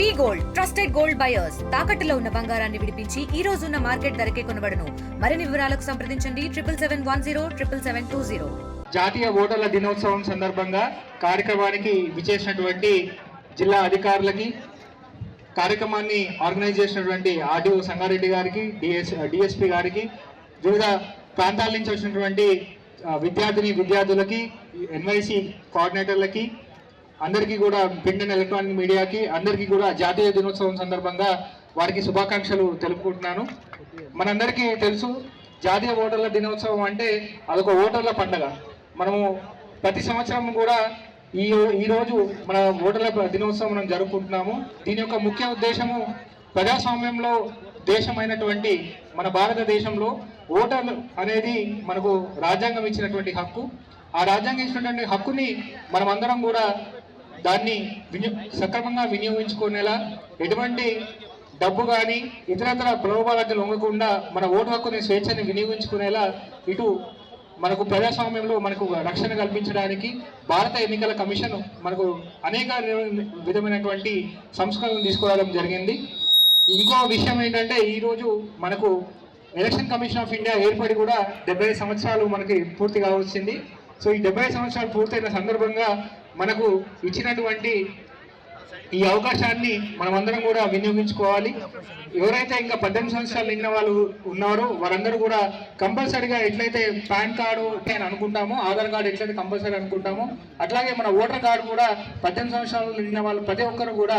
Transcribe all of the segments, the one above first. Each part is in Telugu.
We gold trusted gold buyers. తాకట్టులో ఉన్న బంగారాన్ని విడిపించి ఈ రోజు ఉన్న మార్కెట్ ధరకే కొనబడను. మరిన్ని వివరాలకు సంప్రదించండి. Triple seven one zero triple seven two zero. జాతీయ ఓటర్ల దినోత్సవం సందర్భంగా కార్యక్రమానికి విచేసినటువంటి జిల్లా అధికారులకి కార్యక్రమాన్ని ఆర్గనైజ్ చేసినటువంటి ఆర్డీఓ సంగారెడ్డి గారికి డిఎస్ డిఎస్పి గారికి వివిధ ప్రాంతాల నుంచి వచ్చినటువంటి విద్యార్థిని విద్యార్థులకి ఎన్వైసి కోఆర్డినేటర్లకి అందరికీ కూడా ప్రింట్ అండ్ ఎలక్ట్రానిక్ మీడియాకి అందరికీ కూడా జాతీయ దినోత్సవం సందర్భంగా వారికి శుభాకాంక్షలు తెలుపుకుంటున్నాను. మనందరికీ తెలుసు జాతీయ ఓటర్ల దినోత్సవం అంటే అదొక ఓటర్ల పండగ. మనము ప్రతి సంవత్సరం కూడా ఈ ఈరోజు మన ఓటర్ల దినోత్సవం మనం జరుపుకుంటున్నాము. దీని యొక్క ముఖ్య ఉద్దేశము ప్రజాస్వామ్యంలో దేశమైనటువంటి మన భారతదేశంలో ఓటర్ అనేది మనకు రాజ్యాంగం ఇచ్చినటువంటి హక్కు. ఆ రాజ్యాంగం ఇచ్చినటువంటి హక్కుని మనమందరం కూడా దాన్ని వినియో సక్రమంగా వినియోగించుకునేలా ఎటువంటి డబ్బు కానీ ఇతరతర ప్రలోభాలకు లొంగకుండా మన ఓటు హక్కుని స్వేచ్ఛని వినియోగించుకునేలా ఇటు మనకు ప్రజాస్వామ్యంలో మనకు రక్షణ కల్పించడానికి భారత ఎన్నికల కమిషన్ మనకు అనేక విధమైనటువంటి సంస్కరణలు తీసుకురావడం జరిగింది. ఇంకో విషయం ఏంటంటే ఈరోజు మనకు ఎలక్షన్ కమిషన్ ఆఫ్ ఇండియా ఏర్పడి కూడా డెబ్బై సంవత్సరాలు మనకి పూర్తిగా వచ్చింది సో ఈ డెబ్బై సంవత్సరాలు పూర్తయిన సందర్భంగా మనకు ఇచ్చినటువంటి ఈ అవకాశాన్ని మనమందరం కూడా వినియోగించుకోవాలి. ఎవరైతే ఇంకా పద్దెనిమిది సంవత్సరాలు నిన్న వాళ్ళు ఉన్నారో వారందరూ కూడా కంపల్సరీగా ఎట్లయితే పాన్ కార్డు అని అనుకుంటామో ఆధార్ కార్డు ఎట్లయితే కంపల్సరీ అనుకుంటామో అట్లాగే మన ఓటర్ కార్డు కూడా పద్దెనిమిది సంవత్సరాలు నిన్న వాళ్ళు ప్రతి ఒక్కరు కూడా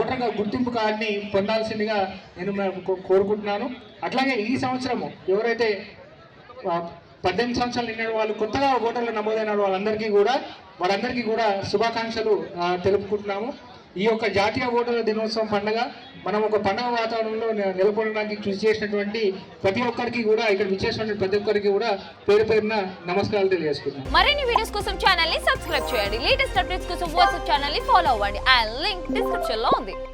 ఓటర్ గుర్తింపు కార్డుని పొందాల్సిందిగా నేను కోరుకుంటున్నాను. అట్లాగే ఈ సంవత్సరము ఎవరైతే పద్దెనిమిది సంవత్సరాలు నిండిన వాళ్ళు కొత్తగా ఓటర్లు నమోదైన వాళ్ళందరికీ కూడా వారందరికీ కూడా శుభాకాంక్షలు తెలుపుకుంటున్నాము. ఈ యొక్క జాతీయ ఓటర్ల దినోత్సవం పండుగ మనం ఒక పండుగ వాతావరణంలో నెలకొనడానికి కృషి చేసినటువంటి ప్రతి ఒక్కరికి కూడా ఇక్కడ విచ్చేసినటువంటి ప్రతి ఒక్కరికి కూడా పేరు పేరున నమస్కారాలు తెలియజేసుకుంటున్నాను మరిన్ని వీడియోస్ కోసం ఛానల్ని సబ్స్క్రైబ్ చేయండి. లేటెస్ట్ అప్డేట్స్ కోసం వాట్సాప్ ఛానల్ని ఫాలో అవ్వండి. అండ్ లింక్ డిస్క్రిప్షన్లో ఉంది.